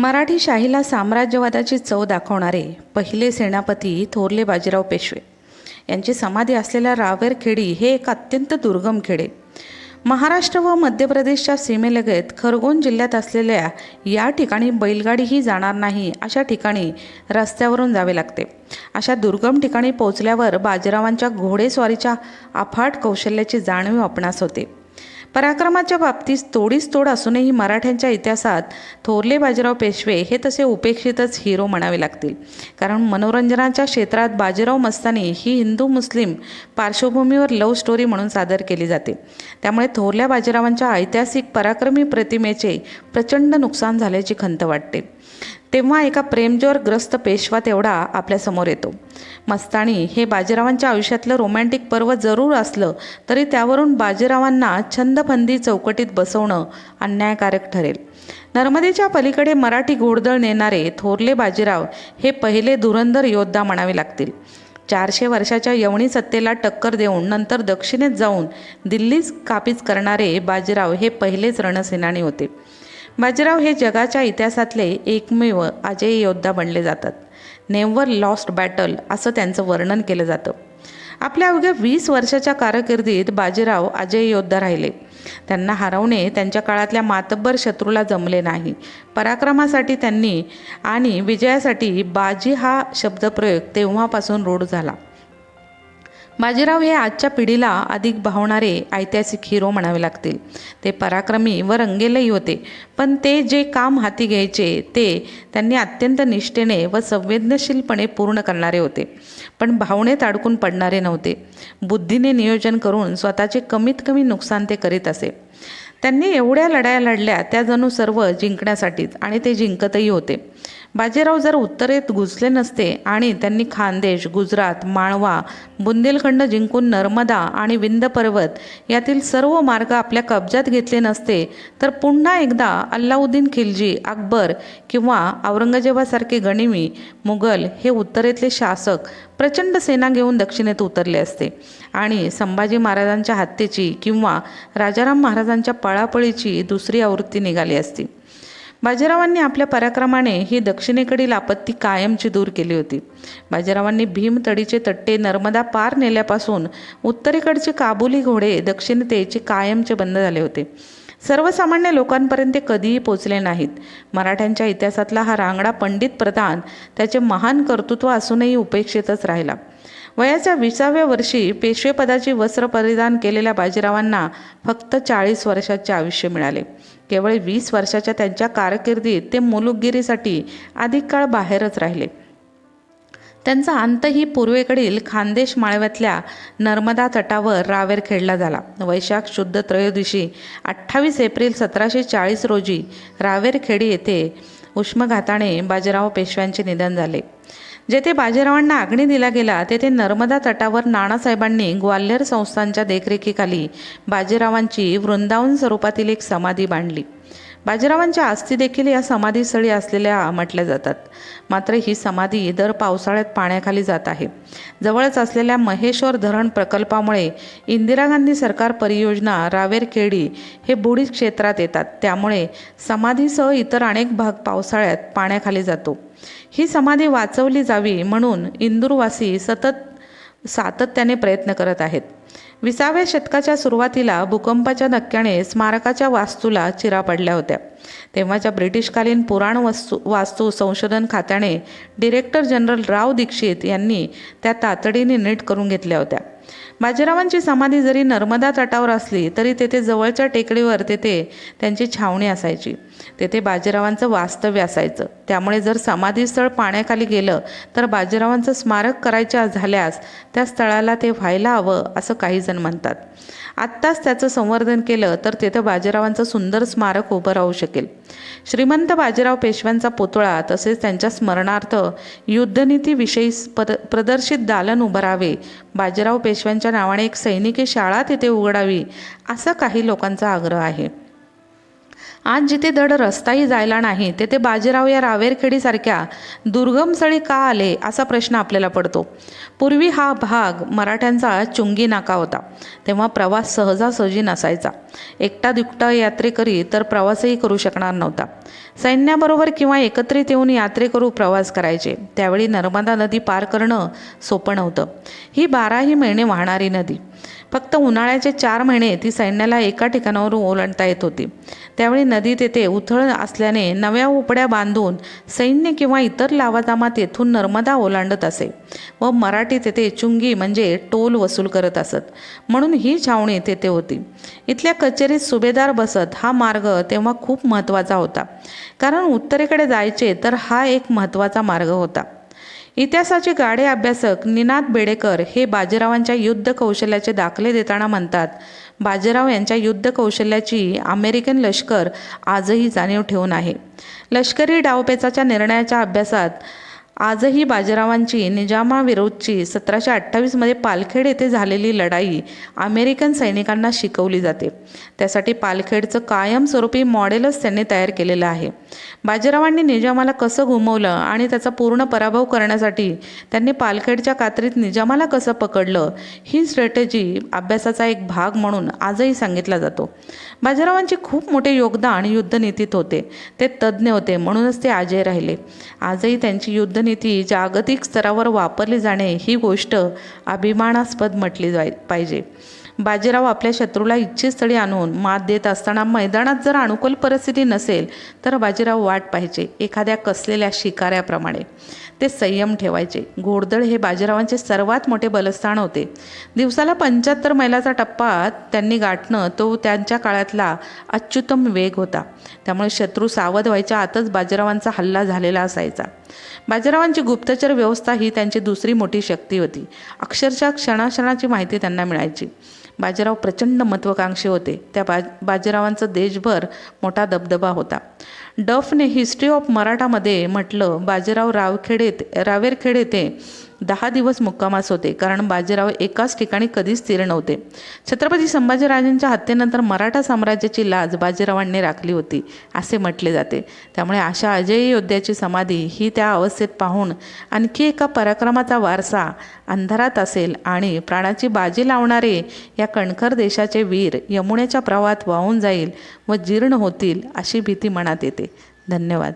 मराठी शाहीला साम्राज्यवादाची चव दाखवणारे पहिले सेनापती थोरले बाजीराव पेशवे. यांची समाधी असलेल्या रावेरखेडी हे एक अत्यंत दुर्गम खेडे. महाराष्ट्र व मध्य प्रदेशच्या सीमेलगत खरगोन जिल्ह्यात असलेल्या या ठिकाणी बैलगाडीही जाणार नाही अशा ठिकाणी रस्त्यावरून जावे लागते. अशा दुर्गम ठिकाणी पोहोचल्यावर बाजीरावांच्या घोडेस्वारीच्या अफाट कौशल्याची जाणीव आपणास होते. पराक्रमाच्या बाबतीत तोडीस तोड असूनही मराठ्यांच्या इतिहासात थोरले बाजीराव पेशवे हे तसे उपेक्षितच हिरो म्हणावे लागतील. कारण मनोरंजनाच्या क्षेत्रात बाजीराव मस्तानी ही हिंदू मुस्लिम पार्श्वभूमीवर लव्ह स्टोरी म्हणून सादर केली जाते. त्यामुळे थोरल्या बाजीरावांच्या ऐतिहासिक पराक्रमी प्रतिमेचे प्रचंड नुकसान झाल्याची खंत वाटते. तेव्हा एका प्रेमजोर ग्रस्त पेशवा तेवढा आपल्यासमोर येतो. मस्तानी हे बाजीरावांच्या आयुष्यातलं रोमॅन्टिक पर्व जरूर असलं तरी त्यावरून बाजीरावांना छंदफंदी चौकटीत बसवणं अन्यायकारक ठरेल. नर्मदेच्या पलीकडे मराठी घोडदळ नेणारे थोरले बाजीराव हे पहिले धुरंधर योद्धा म्हणावे लागतील. चारशे वर्षाच्या यवणी सत्तेला टक्कर देऊन नंतर दक्षिणेत जाऊन दिल्लीच कापीज करणारे बाजीराव हे पहिलेच रणसेनानी होते. बाजीराव हे जगाच्या इतिहासातले एकमेव अजय योद्धा बनले जातात. नेव्हर लॉस्ट बॅटल असं त्यांचं वर्णन केलं जातं. आपल्या अवघ्या वीस वर्षाच्या कारकिर्दीत बाजीराव अजय योद्धा राहिले. त्यांना हरवणे त्यांच्या काळातल्या मातब्बर शत्रूला जमले नाही. पराक्रमासाठी त्यांनी आणि विजयासाठी बाजी हा शब्दप्रयोग तेव्हापासून रूढ झाला. बाजीराव हे आजच्या पिढीला अधिक भावणारे ऐतिहासिक हिरो म्हणावे लागतील. ते पराक्रमी व रंगेलही होते. पण ते जे काम हाती घ्यायचे ते त्यांनी अत्यंत निष्ठेने व संवेदनशीलपणे पूर्ण करणारे होते. पण भावनेत अडकून पडणारे नव्हते. बुद्धीने नियोजन करून स्वतःचे कमीत कमी नुकसान ते करीत असे. त्यांनी एवढ्या लढाया लढल्या त्या जणू सर्व जिंकण्यासाठीच आणि ते जिंकतही होते. बाजीराव जर उत्तरेत घुसले नसते आणि त्यांनी खानदेश गुजरात माळवा बुंदेलखंड जिंकून नर्मदा आणि विंद पर्वत यातील सर्व मार्ग आपल्या कब्जात घेतले नसते तर पुन्हा एकदा अल्लाउद्दीन खिलजी अकबर किंवा औरंगजेबासारखे गणिमी मुघल हे उत्तरेतले शासक प्रचंड सेना घेऊन दक्षिणेत उतरले असते. आणि संभाजी महाराजांच्या हत्येची किंवा राजाराम महाराजांच्या पळापळीची दुसरी आवृत्ती निघाली असती. बाजीरावांनी आपल्या पराक्रमाने ही दक्षिणेकडील आपत्ती कायमची दूर केली होती. बाजीरावांनी भीमतडीचे तट्टे नर्मदा पार नेल्यापासून उत्तरेकडचे काबुली घोडे दक्षिणतेचे कायमचे बंद झाले होते. सर्वसामान्य लोकांपर्यंत ते कधीही पोचले नाहीत. मराठ्यांच्या इतिहासातला हा रांगडा पंडित प्रधान त्याचे महान कर्तृत्व असूनही उपेक्षितच राहिला. वयाच्या विसाव्या वर्षी पेशवेपदाची वस्त्र परिधान केलेल्या बाजीरावांना फक्त चाळीस वर्षाचे आयुष्य मिळाले. केवळ वीस वर्षाच्या त्यांच्या कारकिर्दीत ते मुलुकगिरीसाठी अधिक काळ बाहेरच राहिले. त्यांचा अंतही पूर्वेकडील खानदेश माळव्यातल्या नर्मदा तटावर रावेर खेळला झाला. वैशाख शुद्ध त्रयोदशी अठ्ठावीस एप्रिल सतराशे चाळीस रोजी रावेरखेडी येथे उष्मघाताने बाजीराव पेशव्यांचे निधन झाले. जेथे बाजीरावांना अग्नी दिला गेला तेथे नर्मदा तटावर नानासाहेबांनी ग्वाल्हेर संस्थांच्या देखरेखीखाली बाजीरावांची वृंदावन स्वरूपातील एक समाधी बांधली. बाजीरावांच्या अस्थी देखील या समाधीस्थळी असलेल्या म्हटल्या जातात. मात्र ही समाधी दर पावसाळ्यात पाण्याखाली जात आहे. जवळच असलेल्या महेश्वर धरण प्रकल्पामुळे इंदिरा गांधी सरकार परियोजना रावेरखेडी हे बुडी क्षेत्रात येतात. त्यामुळे समाधीसह इतर अनेक भाग पावसाळ्यात पाण्याखाली जातो. ही समाधी वाचवली जावी म्हणून इंदूरवासी सतत सातत्याने प्रयत्न करत आहेत. विसाव्या शतकाच्या सुरुवातीला भूकंपाच्या धक्क्याने स्मारकाच्या वास्तूला चिरा पडल्या होत्या. तेव्हाच्या ब्रिटिशकालीन पुराण वस्तू वास्तू संशोधन खात्याने डिरेक्टर जनरल राव दीक्षित यांनी त्या तातडीने नीट करून घेतल्या होत्या. बाजीरावांची समाधी जरी नर्मदा तटावर असली तरी तेथे जवळच्या टेकडीवर तेथे त्यांची छावणी असायची. तेथे बाजीरावांचं वास्तव्य असायचं. त्यामुळे जर समाधीस्थळ पाण्याखाली गेलं तर बाजीरावांचं स्मारक करायच्या झाल्यास त्या स्थळाला ते व्हायला हवं असं काही जण म्हणतात. आत्ताच त्याचं संवर्धन केलं तर तेथे बाजीरावांचं सुंदर स्मारक उभं राहू शकेल. श्रीमंत बाजीराव पेशव्यांचा पुतळा तसेच त्यांच्या स्मरणार्थ युद्धनीतीविषयी पद प्रदर्शित दालन उभं बाजीराव पेशव्यांच्या नावाने एक सैनिकी शाळा तिथे उघडावी असा काही लोकांचा आग्रह आहे. आज जिथे धड रस्ताही जायला नाही तेथे बाजीराव या रावेरखेडीसारख्या दुर्गम स्थळी का आले असा प्रश्न आपल्याला पडतो. पूर्वी हा भाग मराठ्यांचा चुंगी नाका होता. तेव्हा प्रवास सहजासहजी नसायचा. एकटा दुकटा यात्रेकरी तर प्रवासही करू शकणार नव्हता. सैन्याबरोबर किंवा एकत्रित येऊन यात्रेकरू प्रवास करायचे. त्यावेळी नर्मदा नदी पार करणं सोपं नव्हतं. ही बाराही महिने वाहणारी नदी. फक्त उन्हाळ्याचे चार महिने ती सैन्याला एका ठिकाणावरून ओलांडता येत होती. त्यावेळी नदी तेथे उथळ असल्याने नव्या उपड्या बांधून सैन्य किंवा इतर लावाजामा तेथून नर्मदा ओलांडत असे व मराठी तेथे चुंगी म्हणजे टोल वसूल करत असत. म्हणून ही छावणी तेथे होती. इथल्या कचेरीत सुभेदार बसत हा मार्ग तेव्हा खूप महत्त्वाचा होता. कारण उत्तरेकडे जायचे तर हा एक महत्त्वाचा मार्ग होता. इतिहासाचे गाढे अभ्यासक निनाद बेडेकर हे बाजीरावांच्या युद्ध कौशल्याचे दाखले देताना म्हणतात बाजीराव यांच्या युद्ध कौशल्याची अमेरिकन लष्कर आजही जाणीव ठेवून आहे. लष्करी डावपेचाच्या निर्णयाच्या अभ्यासात आजही बाजीरावांची निजामाविरोधची सतराशे अठ्ठावीसमध्ये पालखेड येथे झालेली लढाई अमेरिकन सैनिकांना शिकवली जाते. त्यासाठी पालखेडचं कायमस्वरूपी मॉडेलच त्यांनी तयार केलेलं आहे. बाजीरावांनी निजामाला कसं घुमवलं आणि त्याचा पूर्ण पराभव करण्यासाठी त्यांनी पालखेडच्या कात्रीत निजामाला कसं पकडलं ही स्ट्रॅटेजी अभ्यासाचा एक भाग म्हणून आजही सांगितला जातो. बाजीरावांचे खूप मोठे योगदान युद्धनीतीत होते. ते तज्ज्ञ होते म्हणूनच ते आजही राहिले. आजही त्यांची युद्धनीती जागतिक स्तरावर वापरली जाणे ही गोष्ट अभिमानास्पद म्हटली जाय पाहिजे. बाजीराव आपल्या शत्रूला इच्छित स्थळी आणून मात देत असताना मैदानात जर अनुकूल परिस्थिती नसेल तर बाजीराव वाट पाहिजे एखाद्या कसलेल्या शिकाऱ्याप्रमाणे. ते संयम ठेवायचे. घोडदळ हे बाजीरावांचे सर्वात मोठे बलस्थान होते. दिवसाला पंच्याहत्तर मैलाचा टप्पा त्यांनी गाठणं तो त्यांच्या काळातला अच्युतम वेग होता. त्यामुळे शत्रू सावध व्हायच्या आतच बाजीरावांचा हल्ला झालेला असायचा. बाजीरावांची गुप्तचर व्यवस्था ही त्यांची दुसरी मोठी शक्ती होती. अक्षरशः क्षणाक्षणाची माहिती त्यांना मिळायची. बाजीराव प्रचंड महत्त्वाकांक्षी होते. त्या बाज बाजीरावांचं देशभर मोठा दबदबा होता. डफने हिस्ट्री ऑफ मराठामध्ये म्हटलं बाजीराव रावखेडेत रावेरखेड येथे दहा दिवस मुक्कामास होते कारण बाजीराव एकाच ठिकाणी कधीच स्थिर नव्हते. छत्रपती संभाजीराजांच्या हत्येनंतर मराठा साम्राज्याची लाज बाजीरावांनी राखली होती असे म्हटले जाते. त्यामुळे अशा अजय योद्ध्याची समाधी ही त्या अवस्थेत पाहून आणखी एका पराक्रमाचा वारसा अंधारात असेल आणि प्राणाची बाजी लावणारे या कणखर देशाचे वीर यमुनेच्या प्रवाहात वाहून जाईल व जीर्ण होतील अशी भीती मनात येते. धन्यवाद.